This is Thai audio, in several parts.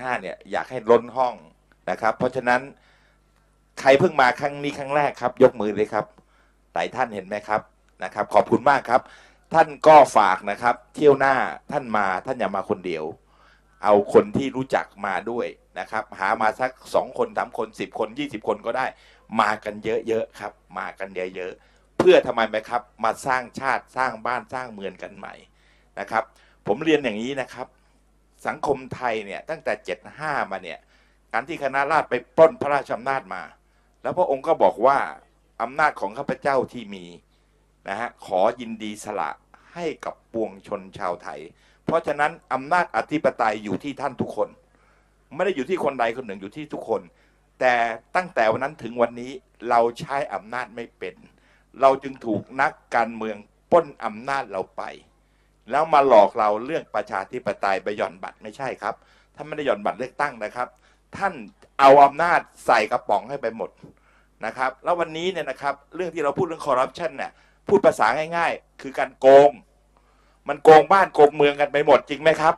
ห้าเนี่ยอยากให้ล้นห้องนะครับ เพราะฉะนั้นใครเพิ่งมาครั้งนี้ครั้งแรกครับ ยกมือเลยครับหลายท่านเห็นไหมครับนะครับ ขอบคุณมากครับ ท่านก็ฝากนะครับ เที่ยวหน้าท่านมาท่านอย่ามาคนเดียว เอาคนที่รู้จักมาด้วยนะครับ หามาสักสองคนสามคนสิบคนยี่สิบคนก็ได้ มากันเยอะๆครับ มากันเยอะๆเพื่อทำไมไหมครับ มาสร้างชาติสร้างบ้านสร้างเมืองกันใหม่นะครับ ผมเรียนอย่างนี้นะครับ สังคมไทยเนี่ยตั้งแต่ 75 มาเนี่ยการที่คณะราษฎรไปปล้นพระราชอำนาจมา แล้วพระองค์ก็บอกว่าอำนาจของข้าพเจ้าที่มีนะฮะขอยินดีสละให้กับปวงชนชาวไทย เพราะฉะนั้นอำนาจอธิปไตยอยู่ที่ท่านทุกคน ไม่ได้อยู่ที่คนใดคนหนึ่งอยู่ที่ทุกคน แต่ตั้งแต่วันนั้นถึงวันนี้เราใช้อำนาจไม่เป็น เราจึงถูกนักการเมืองปล้นอำนาจเราไป แล้วมาหลอกเราเรื่องประชาธิปไตยไปหย่อนบัตรไม่ใช่ครับท่านไม่ได้หย่อนบัตรเลือกตั้งนะครับ ท่านเอาอำนาจใส่กระป๋องให้ไปหมดนะครับ แล้ววันนี้เนี่ยนะครับ เรื่องที่เราพูดเรื่องคอร์รัปชันเนี่ยพูดภาษาง่ายๆ คือการโกง มันโกงบ้านโกงเมืองกันไปหมดจริงไหมครับ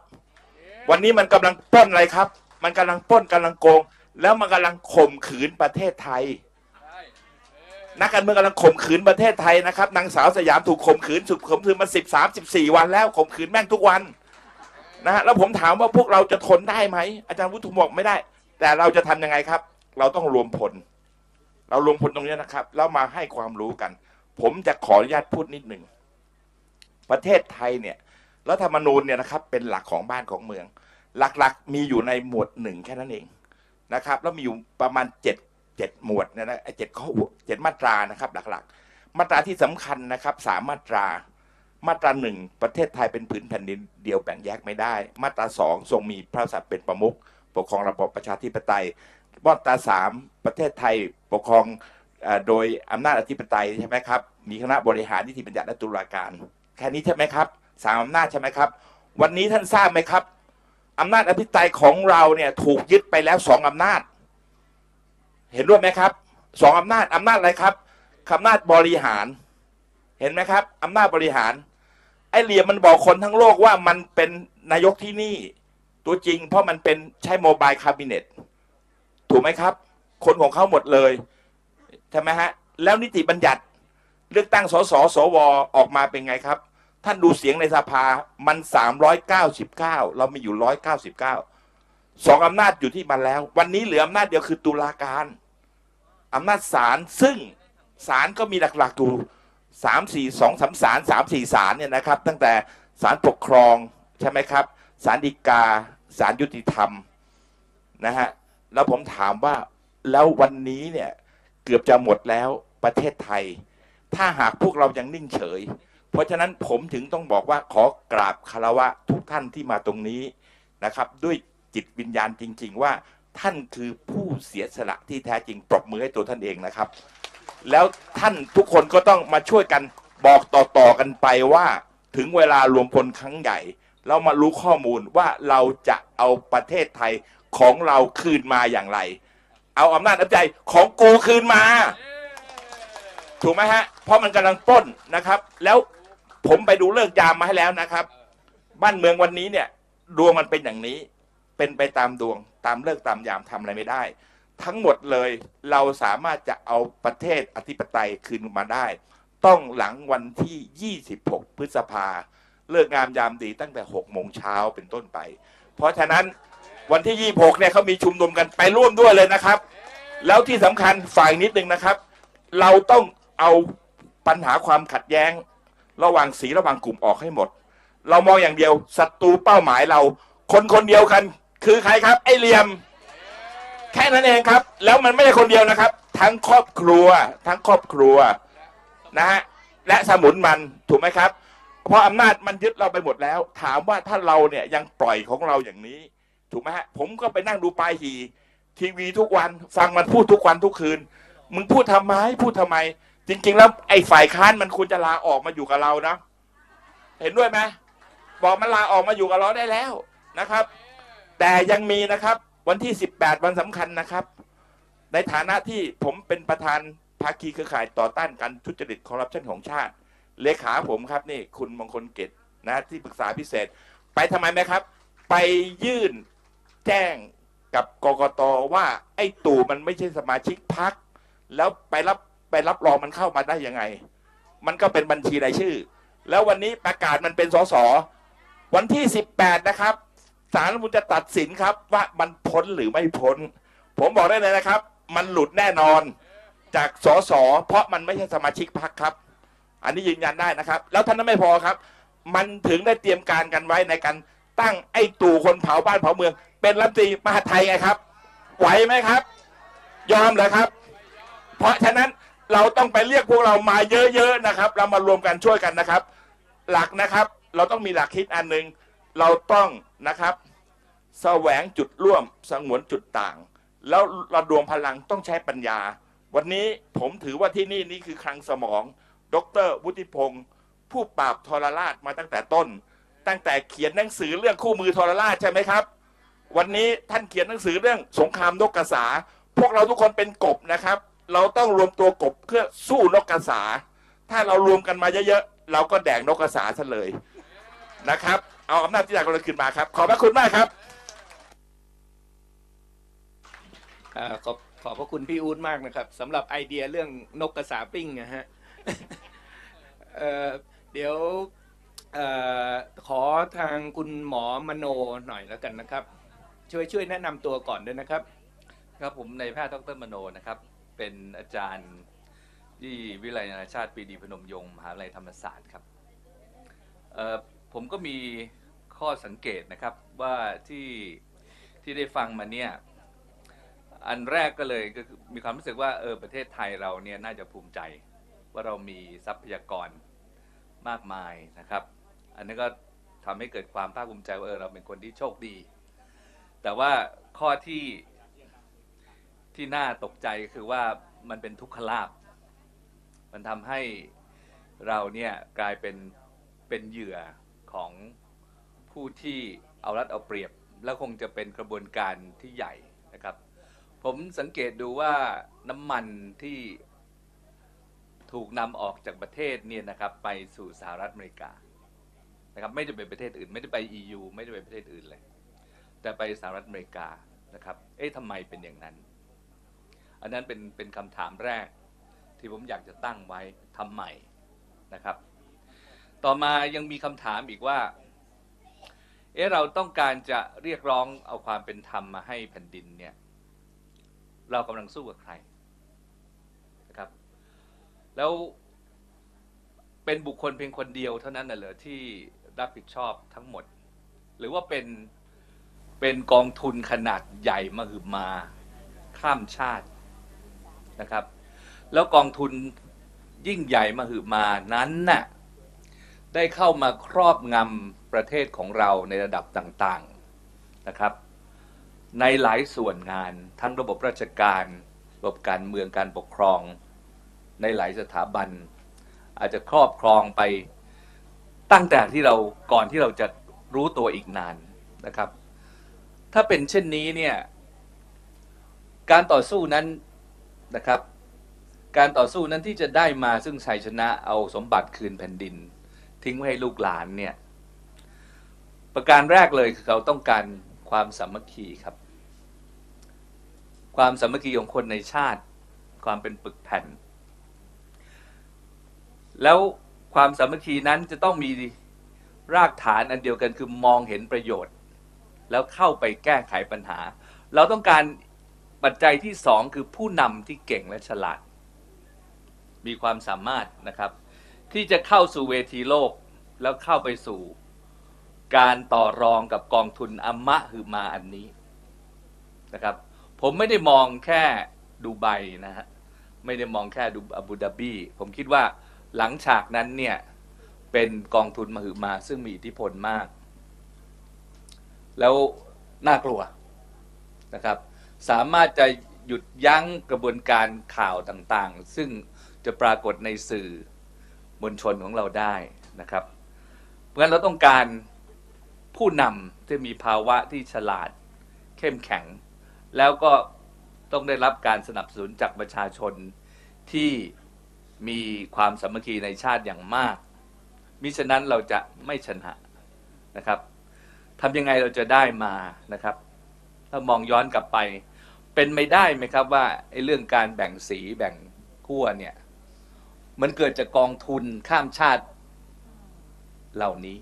วันนี้มันกำลังป้นอะไรครับ มันกำลังป้นกำลังโกง แล้วมันกำลังข่มขืนประเทศไทย นักการเมืองกำลังข่มขืนประเทศไทยนะครับนางสาวสยามถูกข่มขืนถูกข่มขืนมาสิบสามสิบสี่วันแล้วข่มขืนแม่งทุกวันนะฮะแล้วผมถามว่าพวกเราจะทนได้ไหมอาจารย์วุฒิบอกไม่ได้ แต่เราจะทำยังไงครับ เราต้องรวมพล เรารวมพลตรงนี้นะครับแล้วมาให้ความรู้กัน ผมจะขออนุญาตพูดนิดหนึ่งประเทศไทยเนี่ยรัฐธรรมนูญเนี่ยนะครับเป็นหลักของบ้านของเมือง หลักๆมีอยู่ในหมวดหนึ่งแค่นั้นเองนะครับ แล้วมีอยู่ประมาณเจ็ด เจ็ดหมวดนยนะเจ็ดข้อเจ็ดมาตรานะครับ หลักๆ มาตราที่สำคัญนะครับสามมาตรามาตราหนึ่งประเทศไทยเป็นผืนแผ่นดินเดียวแบ่งแยกไม่ได้ มาตราสองทรงมีพระกษัตว์เป็นประมุขปกครองระบอบประชาธิปไตยมาตราสามประเทศไทยปกครองโดยอำนาจอธิปไตยใช่ไหมครับ มีคณะบริหารนิติบัญญัติและตุลาการ แค่นี้ใช่ไหมครับสามอำนาจใช่ไหมครับ วันนี้ท่านทราบไหมครับอำนาจอธิปไตยของเราเนี่ยถูกยึดไปแล้วสองอำนาจ เห็นด้วยไหมครับสองอำนาจอำนาจอะไรครับอำนาจบริหาร เห็นไหมครับอำนาจบริหาร ไอ้เหลี่ยมมันบอกคนทั้งโลกว่ามันเป็นนายกที่นี่ ตัวจริงเพราะมันเป็นใช้โมบายคาบิเนตถูกไหมครับ คนของเขาหมดเลยใช่ไหมฮะแล้วนิติบัญญัติเลือกตั้งสสสวออกมาเป็นไงครับ ท่านดูเสียงในสภามัน 399 เรามีอยู่ 199 สองอำนาจอยู่ที่มันแล้ว วันนี้เหลืออำนาจเดียวคือตุลาการอำนาจศาลซึ่งศาลก็มีหลักๆอยู่สามสี่สองสามศาลสามสี่ศาลเนี่ยนะครับ ตั้งแต่ศาลปกครองใช่ไหมครับศาลฎีกาศาลยุติธรรมนะฮะแล้วผมถามว่าแล้ววันนี้เนี่ยเกือบจะหมดแล้วประเทศไทย ถ้าหากพวกเรายังนิ่งเฉย เพราะฉะนั้นผมถึงต้องบอกว่าขอกราบคารวะทุกท่านที่มาตรงนี้นะครับ ด้วย จิตวิญญาณจริง ๆ ว่าท่านคือผู้เสียสละที่แท้จริงปรบมือให้ตัวท่านเองนะครับ แล้วท่านทุกคนก็ต้องมาช่วยกันบอกต่อๆกันไปว่า ถึงเวลารวมพลครั้งใหญ่ เรามารู้ข้อมูลว่าเราจะเอาประเทศไทยของเราคืนมาอย่างไร เอาอำนาจน้ำใจของกูคืนมา ถูกไหมฮะ เพราะมันกำลังปล้นนะครับ แล้วผมไปดูเลิกยามมาให้แล้วนะครับ บ้านเมืองวันนี้เนี่ยดวงมันเป็นอย่างนี้ เป็นไปตามดวงตามเลิกตามยามทำอะไรไม่ได้ ทั้งหมดเลยเราสามารถจะเอาประเทศอธิปไตยคืนมาได้ ต้องหลังวันที่ 26 พฤษภาเลิกงามยามดีตั้งแต่ 6 โมงเช้าเป็นต้นไป เพราะฉะนั้นวันที่ 26 เนี่ยเขามีชุมนุมกันไปร่วมด้วยเลยนะครับ แล้วที่สำคัญฝ่ายนิดนึงนะครับ เราต้องเอาปัญหาความขัดแย้ง ระหว่างสีระหว่างกลุ่มออกให้หมด เรามองอย่างเดียวศัตรูเป้าหมายเรา คนคนเดียวกัน คือใครครับ ไอเหลี่ยม แค่นั้นเองครับ แล้วมันไม่ใช่คนเดียวนะครับ ทั้งครอบครัว ทั้งครอบครัวนะฮะและสมุนมันถูกไหมครับ เพราะอำนาจมันยึดเราไปหมดแล้ว ถามว่าถ้าเราเนี่ยยังปล่อยของเราอย่างนี้ ถูกไหมฮะผมก็ไปนั่งดูปลายหีทีวีทุกวันฟังมันพูดทุกวันทุกคืน มึงพูดทำไมพูดทำไม จริง ๆ แล้วไอ้ฝ่ายค้านมันควรจะลาออกมาอยู่กับเรานะ เห็นด้วยไหมบอกมันลาออกมาอยู่กับเราได้แล้วนะครับ แต่ยังมีนะครับวันที่ 18 วันสำคัญนะครับ ในฐานะที่ผมเป็นประธานภาคีเครือข่ายต่อต้านการทุจริตคอร์รัปชันของชาติ เลขาผมครับนี่คุณมงคลเกตนะที่ปรึกษาพิเศษ ไปทำไมไหมครับ ไปยื่นแจ้งกับกกตว่าไอ้ตู่มันไม่ใช่สมาชิกพัก แล้วไปรับไปรับรองมันเข้ามาได้ยังไง มันก็เป็นบัญชีรายชื่อ แล้ววันนี้ประกาศมันเป็นสสวันที่ 18 นะครับ ศาลรัฐธรรมนูญจะตัดสินครับว่ามันพ้นหรือไม่พ้น ผมบอกได้เลยนะครับ มันหลุดแน่นอนจากสสเพราะมันไม่ใช่สมาชิกพักครับ อันนี้ยืนยันได้นะครับ แล้วท่านนั้นไม่พอครับ มันถึงได้เตรียมการกันไว้ในการตั้งไอ้ตู่คนเผาบ้านเผาเมือง เป็นรัฐมนตรีมหาไทยไงครับ ไหวไหมครับ ยอมเหรอครับ เพราะฉะนั้นเราต้องไปเรียกพวกเรามาเยอะๆนะครับ เรามารวมกันช่วยกันนะครับ หลักนะครับ เราต้องมีหลักคิดอันหนึ่งเราต้อง นะครับแสวงจุดร่วมสงวนจุดต่าง แล้วระดวงพลังต้องใช้ปัญญา วันนี้ผมถือว่าที่นี่นี่คือคลังสมอง ดรวุฒิพงศ์ผู้ปราบทรราชมาตั้งแต่ต้น ตั้งแต่เขียนหนังสือเรื่องคู่มือทรราชใช่ไหมครับ วันนี้ท่านเขียนหนังสือเรื่องสงครามนกกระสา พวกเราทุกคนเป็นกบนะครับ เราต้องรวมตัวกบเพื่อสู้นกกระสา ถ้าเรารวมกันมาเยอะๆเราก็แดกนกกระสาซะเลยนะครับ เอาอำนาจที่อยากเราคืนมาครับ ขอบพระคุณมากครับอ่าขอบขอบพระคุณพี่อู๊ดมากนะครับสำหรับไอเดียเรื่องนกกระสาปิ้งนะฮะเอ่อเดี๋ยวเอ่อขอทางคุณหมอมโนหน่อยแล้วกันนะครับ ช่วยช่วยแนะนำตัวก่อนด้วยนะครับ ครับผมนายแพทย์ดรมโนนะครับ เป็นอาจารย์ที่วิทยาลัยนานาชาติปรีดีพนมยงค์มหาวิทยาลัยธรรมศาสตร์ครับเอ่อผมก็มี ข้อสังเกตนะครับว่าที่ที่ได้ฟังมาเนี่ยอันแรกก็เลยก็มีความรู้สึกว่าเออประเทศไทยเราเนี่ยน่าจะภูมิใจ ว่าเรามีทรัพยากรมากมายนะครับ อันนี้ก็ทำให้เกิดความภาคภูมิใจว่าเออเราเป็นคนที่โชคดี แต่ว่าข้อที่ที่น่าตกใจคือว่ามันเป็นทุกขลาบมันทำให้เราเนี่ยกลายเป็นเป็นเหยื่อของ ผู้ที่เอารัดเอาเปรียบ แล้วคงจะเป็นกระบวนการที่ใหญ่นะครับ ผมสังเกตดูว่าน้ำมันที่ถูกนำออกจากประเทศเนี่ยนะครับไปสู่สหรัฐอเมริกานะครับไม่ได้ไปประเทศอื่น ไม่ได้ไป EU ไม่ได้ไปประเทศอื่นเลย แต่ไปสหรัฐอเมริกานะครับ เอ๊ะทำไมเป็นอย่างนั้น อันนั้นเป็นเป็นคำถามแรก ที่ผมอยากจะตั้งไว้ทำใหม่นะครับ ต่อมายังมีคำถามอีกว่า เอ๊ะเราต้องการจะเรียกร้องเอาความเป็นธรรมมาให้แผ่นดินเนี่ย เรากำลังสู้กับใครนะครับ แล้วเป็นบุคคลเพียงคนเดียวเท่านั้นน่ะเหรอที่รับผิดชอบทั้งหมด หรือว่าเป็นเป็นกองทุนขนาดใหญ่มหึมาข้ามชาตินะครับ แล้วกองทุนยิ่งใหญ่มหึมานั้นน่ะ ได้เข้ามาครอบงำประเทศของเราในระดับต่างๆนะครับ ในหลายส่วนงานทั้งระบบราชการระบบการเมืองการปกครอง ในหลายสถาบัน อาจจะครอบครองไปตั้งแต่ที่เราก่อนที่เราจะรู้ตัวอีกนานนะครับ ถ้าเป็นเช่นนี้เนี่ยการต่อสู้นั้นนะครับ การต่อสู้นั้นที่จะได้มาซึ่งชัยชนะเอาสมบัติคืนแผ่นดิน ทิ้งไว้ให้ลูกหลานเนี่ย ประการแรกเลยคือเขาต้องการความสามัคคีครับ ความสามัคคีของคนในชาติ ความเป็นปึกแผ่น แล้วความสามัคคีนั้นจะต้องมีรากฐานอันเดียวกันคือมองเห็นประโยชน์ แล้วเข้าไปแก้ไขปัญหา เราต้องการปัจจัยที่สองคือผู้นำที่เก่งและฉลาด มีความสามารถนะครับ ที่จะเข้าสู่เวทีโลกแล้วเข้าไปสู่การต่อรองกับกองทุนอัมมะหือมาอันนี้นะครับ ผมไม่ได้มองแค่ดูไบนะฮะไม่ได้มองแค่ดูอาบูดาบีผมคิดว่าหลังฉากนั้นเนี่ยเป็นกองทุนมหึมาซึ่งมีอิทธิพลมาก แล้วน่ากลัวนะครับ สามารถจะหยุดยั้งกระบวนการข่าวต่างๆ ซึ่งจะปรากฏในสื่อ มวลชนของเราได้นะครับ เพราะฉะนั้นเราต้องการผู้นำที่มีภาวะที่ฉลาดเข้มแข็ง แล้วก็ต้องได้รับการสนับสนุนจากประชาชนที่มีความสามัคคีในชาติอย่างมาก มิฉะนั้นเราจะไม่ชนะนะครับทำยังไงเราจะได้มานะครับ ถ้ามองย้อนกลับไป เป็นไม่ได้ไหมครับว่าไอ้เรื่องการแบ่งสีแบ่งขั้วเนี่ย มันเกิดจากกองทุนข้ามชาติเหล่านี้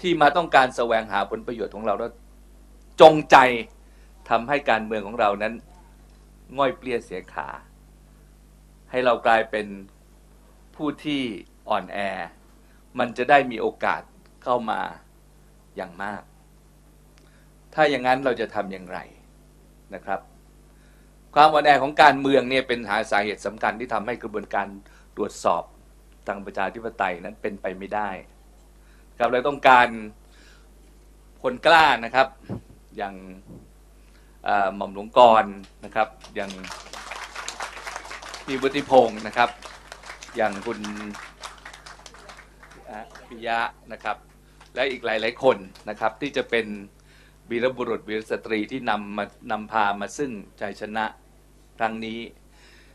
ที่มาต้องการแสวงหาผลประโยชน์ของเราแล้วจงใจทำให้การเมืองของเรานั้น ง่อยเปลี้ยเสียขา ให้เรากลายเป็นผู้ที่อ่อนแอ มันจะได้มีโอกาสเข้ามาอย่างมาก ถ้าอย่างนั้นเราจะทำอย่างไรนะครับ ความอ่อนแอของการเมืองเนี่ยเป็นหาสาเหตุสำคัญที่ทำให้กระบวนการ ตรวจสอบทางประชาธิปไตยนั้นเป็นไปไม่ได้ครับเราต้องการคนกล้านะครับ อย่างหม่อมหลวงกรนะครับ อย่างพี่วุฒิพงศ์นะครับ อย่างคุณปิยะนะครับ และอีกหลาย ๆ คนนะครับ ที่จะเป็นวีรบุรุษวีรสตรีที่นำมานำพามาซึ่งชัยชนะครั้งนี้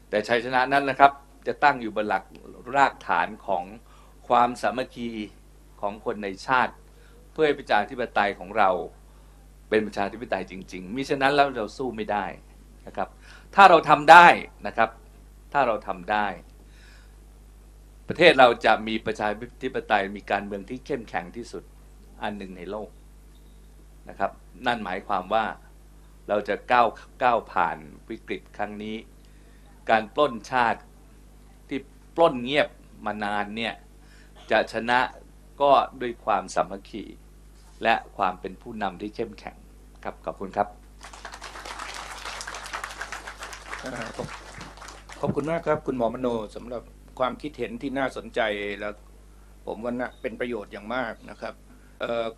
แต่ชัยชนะนั้นนะครับ จะตั้งอยู่บนหลักรากฐานของความสามัคคีของคนในชาติ เพื่อให้ประชาธิปไตยของเราเป็นประชาธิปไตยจริง ๆ มิฉะนั้นแล้วเราสู้ไม่ได้นะครับ ถ้าเราทำได้นะครับ ถ้าเราทำได้ ประเทศเราจะมีประชาธิปไตยมีการเมืองที่เข้มแข็งที่สุดอันหนึ่งในโลกนะครับ นั่นหมายความว่าเราจะก้าวก้าวผ่านวิกฤตครั้งนี้ การปล้นชาติ ปล้นเงียบมานานเนี่ยจะชนะก็ด้วยความสามัคคีและความเป็นผู้นำที่เข้มแข็งครับขอบคุณครับขอบคุณมากครับ คุณหมอมโนสำหรับความคิดเห็นที่น่าสนใจแล้วผมว่าน่าเป็นประโยชน์อย่างมากนะครับ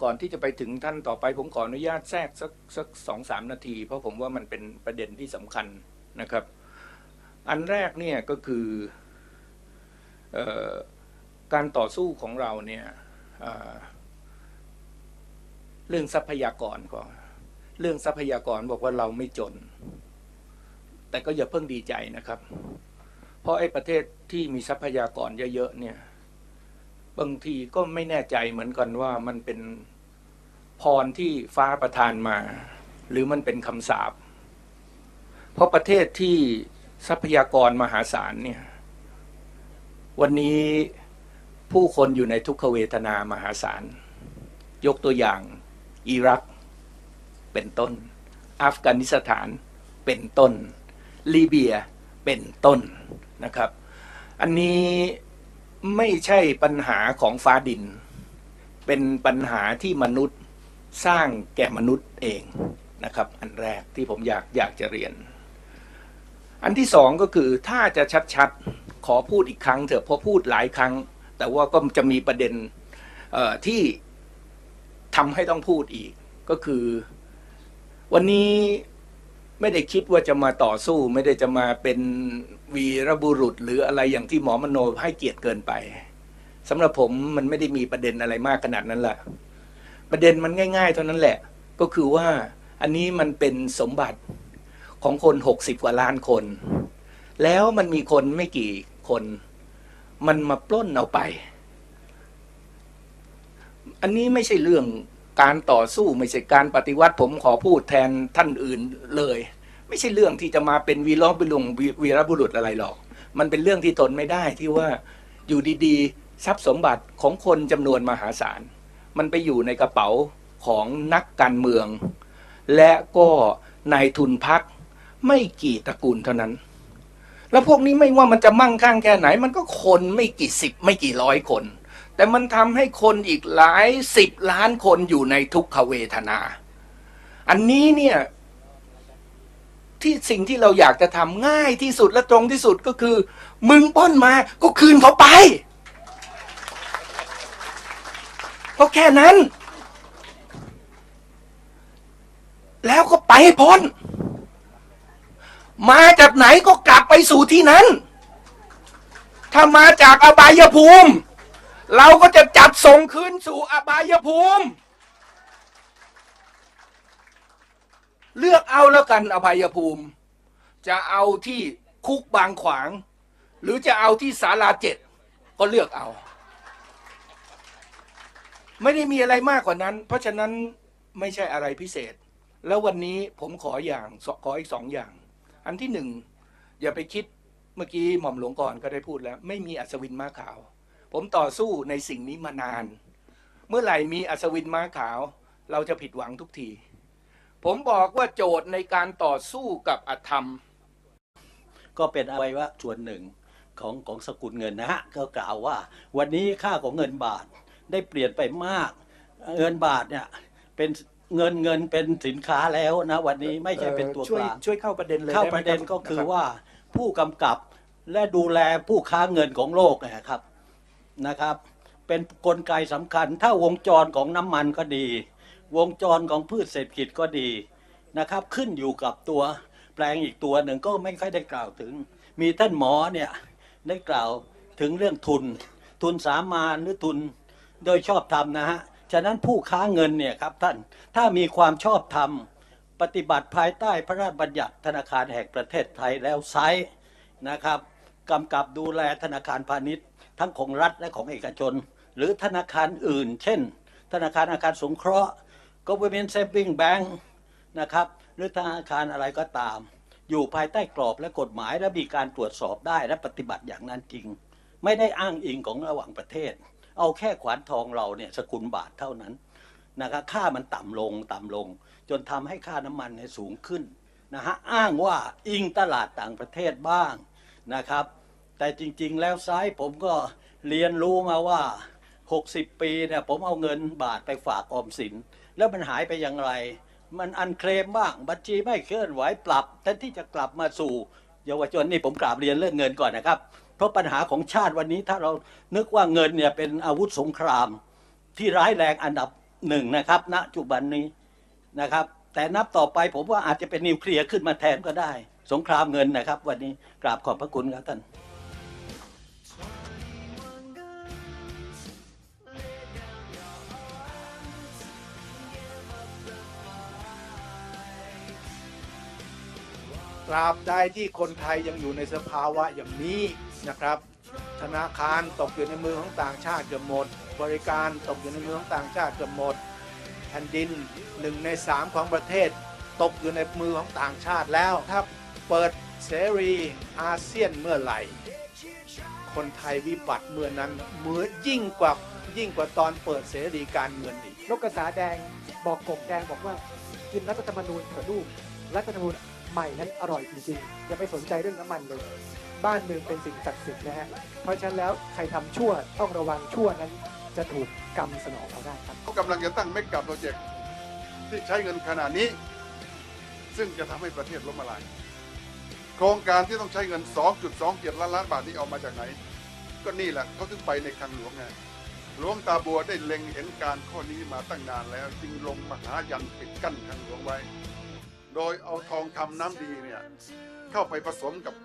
ก่อนที่จะไปถึงท่านต่อไป ผมขออนุญาตแทรกสักสักสองสามนาที เพราะผมว่ามันเป็นประเด็นที่สำคัญนะครับ อันแรกเนี่ยก็คือ การต่อสู้ของเราเนี่ยเเรื่องทรัพยากรก่อนเรื่องทรัพยากรบอกว่าเราไม่จน แต่ก็อย่าเพิ่งดีใจนะครับ เพราะไอ้ประเทศที่มีทรัพยากรเยอะๆเนี่ย บางทีก็ไม่แน่ใจเหมือนกันว่ามันเป็นพรที่ฟ้าประทานมา หรือมันเป็นคำสาปเพราะประเทศที่ทรัพยากรมหาศาลเนี่ย วันนี้ผู้คนอยู่ในทุกขเวทนามหาศาล ยกตัวอย่างอิรักเป็นต้น อัฟกานิสถานเป็นต้นลีเบียเป็นต้นนะครับ อันนี้ไม่ใช่ปัญหาของฟ้าดิน เป็นปัญหาที่มนุษย์สร้างแก่มนุษย์เองนะครับ อันแรกที่ผมอยากอยากจะเรียน อันที่สองก็คือถ้าจะชัดๆ ขอพูดอีกครั้งเถอะเพราะพูดหลายครั้ง แต่ว่าก็จะมีประเด็นที่ทำให้ต้องพูดอีกก็คือ วันนี้ไม่ได้คิดว่าจะมาต่อสู้ ไม่ได้จะมาเป็นวีรบุรุษ หรืออะไรอย่างที่หมอมโนให้เกียรติเกินไปสำหรับผมมันไม่ได้มีประเด็นอะไรมากขนาดนั้นแหละประเด็นมันง่าย ๆ เท่านั้นแหละ ก็คือว่าอันนี้มันเป็นสมบัติ ของคนหกสิบกว่าล้านคน แล้วมันมีคนไม่กี่คน มันมาปล้นเอาไป อันนี้ไม่ใช่เรื่องการต่อสู้ไม่ใช่การปฏิวัติผมขอพูดแทนท่านอื่นเลย ไม่ใช่เรื่องที่จะมาเป็นวีรบุรุษวีรบุรุษอะไรหรอก มันเป็นเรื่องที่ทนไม่ได้ที่ว่าอยู่ดีๆ ทรัพย์สมบัติของคนจำนวนมหาศาล มันไปอยู่ในกระเป๋าของนักการเมือง และก็นายทุนพัก ไม่กี่ตระกูลเท่านั้น แล้วพวกนี้ไม่ว่ามันจะมั่งคั่งแค่ไหน มันก็คนไม่กี่สิบไม่กี่ร้อยคน แต่มันทำให้คนอีกหลายสิบล้านคนอยู่ในทุกขเวทนา อันนี้เนี่ยที่สิ่งที่เราอยากจะทำง่ายที่สุดและตรงที่สุดก็คือ มึงปล้นมาก็คืนเขาไปเพราะแค่นั้น แล้วก็ไปให้พ้น มาจากไหนก็กลับไปสู่ที่นั้น ถ้ามาจากอบายภูมิ เราก็จะจัดส่งคืนสู่อบายภูมิ เลือกเอาแล้วกันอบายภูมิ จะเอาที่คุกบางขวาง หรือจะเอาที่ศาลาเจ็ดก็เลือกเอา ไม่ได้มีอะไรมากกว่านั้น เพราะฉะนั้นไม่ใช่อะไรพิเศษ แล้ววันนี้ผมขออย่างขออีกสองอย่าง อันที่หนึ่งอย่าไปคิดเมื่อกี้หม่อมหลวงก่อนก็ได้พูดแล้ว ไม่มีอัศวินม้าขาว ผมต่อสู้ในสิ่งนี้มานาน เมื่อไหร่มีอัศวินม้าขาว เราจะผิดหวังทุกที ผมบอกว่าโจทย์ในการต่อสู้กับอธรรม ก็เป็นอวัยวะส่วนหนึ่งของของสกุลเงินนะฮะก็กล่าวว่า วันนี้ค่าของเงินบาทได้เปลี่ยนไปมาก เงินบาทเนี่ยเป็น เงินเงินเป็นสินค้าแล้วนะวันนี้ไม่ใช่เป็นตัวช่กวยลางช่วยเข้าประเด็นเลยเข้าไไหมประเด็นบก็คือนะรับว่าผู้กำกับและดูแลผู้ค้าเงินของโลกนะครับนะครับ เป็นกลไกสำคัญ ถ้าวงจรของน้ำมันก็ดี วงจรของพืชเศรษฐกิจก็ดีนะครับ ขึ้นอยู่กับตัวแปลงอีกตัวหนึ่งก็ไม่ค่อยได้กล่าวถึง มีท่านหมอเนี่ยได้กล่าวถึงเรื่องทุน ทุนสามานหรือทุนโดยชอบธรรมนะฮะ ฉะนั้นผู้ค้าเงินเนี่ยครับท่านถ้ามีความชอบธรรมปฏิบัติภายใต้พระราชบัญญัติธนาคารแห่งประเทศไทยแล้วไซส์นะครับกำกับดูแลธนาคารพาณิชย์ ทั้งของรัฐและของเอกชน หรือธนาคารอื่น เช่น ธนาคารอาคารสงเคราะห์ government saving bank นะครับหรือธนาคารอะไรก็ตาม อยู่ภายใต้กรอบและกฎหมายและมีการตรวจสอบได้และปฏิบัติอย่างนั้นจริง ไม่ได้อ้างอิงของระหว่างประเทศ เอาแค่ขวานทองเราเนี่ยสกุลบาทเท่านั้นนะครับค่ามันต่ำลงต่ำลง จนทำให้ค่าน้ำมันเนี่ยสูงขึ้นนะฮะอ้างว่าอิงตลาดต่างประเทศบ้างนะครับ แต่จริงๆแล้วซ้ายผมก็เรียนรู้มาว่า 60 ปีเนี่ยผมเอาเงินบาทไปฝากออมสิน แล้วมันหายไปอย่างไร มันอันเคลมบ้างบัญชีไม่เคลื่อนไหวปรับแทนที่จะกลับมาสู่เยาวชนนี่ผมกราบเรียนเรื่องเงินก่อนนะครับ เพราะปัญหาของชาติวันนี้ถ้าเรานึกว่าเงินเนี่ยเป็นอาวุธสงคราม ที่ร้ายแรงอันดับหนึ่งนะครับ ณจุบันนี้นะครับ แต่นับต่อไปผมว่าอาจจะเป็นนิวเคลียร์ขึ้นมาแทนก็ได้ สงครามเงินนะครับ วันนี้กราบขอบพระคุณครับท่านตราบใดที่คนไทยยังอยู่ในสภาวะอย่างนี้ นะครับ ธนาคารตกอยู่ในมือของต่างชาติเกือบหมด บริการตกอยู่ในมือของต่างชาติเกือบหมด แผ่นดินหนึ่งในสามของประเทศ ตกอยู่ในมือของต่างชาติแล้วถ้าเปิดเสรีอาเซียนเมื่อไหร่ คนไทยวิบัติเมื่อนั้นเหมือนยิ่งกว่ายิ่งกว่าตอนเปิดเสรีการเงินอีกนกกระสาแดงบอกกบแดงบอกว่ากินรัฐธรรมนูญเถอะลูกรัฐธรรมนูญใหม่นั้นอร่อยจริงๆอย่าไปสนใจเรื่องน้ำมันเลย บ้านเมืองเป็นสิ่งศักดิ์สิทธิ์นะฮะ เพราะฉะนั้นแล้วใครทำชั่วต้องระวังชั่วนั้นจะถูกกรรมสนองเอาได้ครับเขากำลังจะตั้งเมกะโปรเจกต์ที่ใช้เงินขนาดนี้ ซึ่งจะทำให้ประเทศล้มละลาย โครงการที่ต้องใช้เงิน 2.27 ล้านล้านบาทนี้เอามาจากไหน ก็นี่แหละเขาถึงไปในคลังหลวงไงหลวงตาบัวได้เล็งเห็นการข้อนี้มาตั้งนานแล้ว จึงลงมหายันปิดกั้นคลังหลวงไว้ โดยเอาทองคำน้ำดีเนี่ยเข้าไปผสมกับ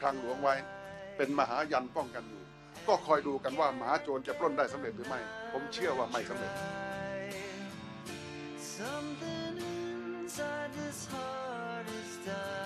คลังหลวงไว้ เป็นมหายันป้องกันอยู่ ก็คอยดูกันว่ามหาโจรจะปล้นได้สำเร็จหรือไม่ ผมเชื่อว่าไม่สำเร็จ Something inside this heart is dying.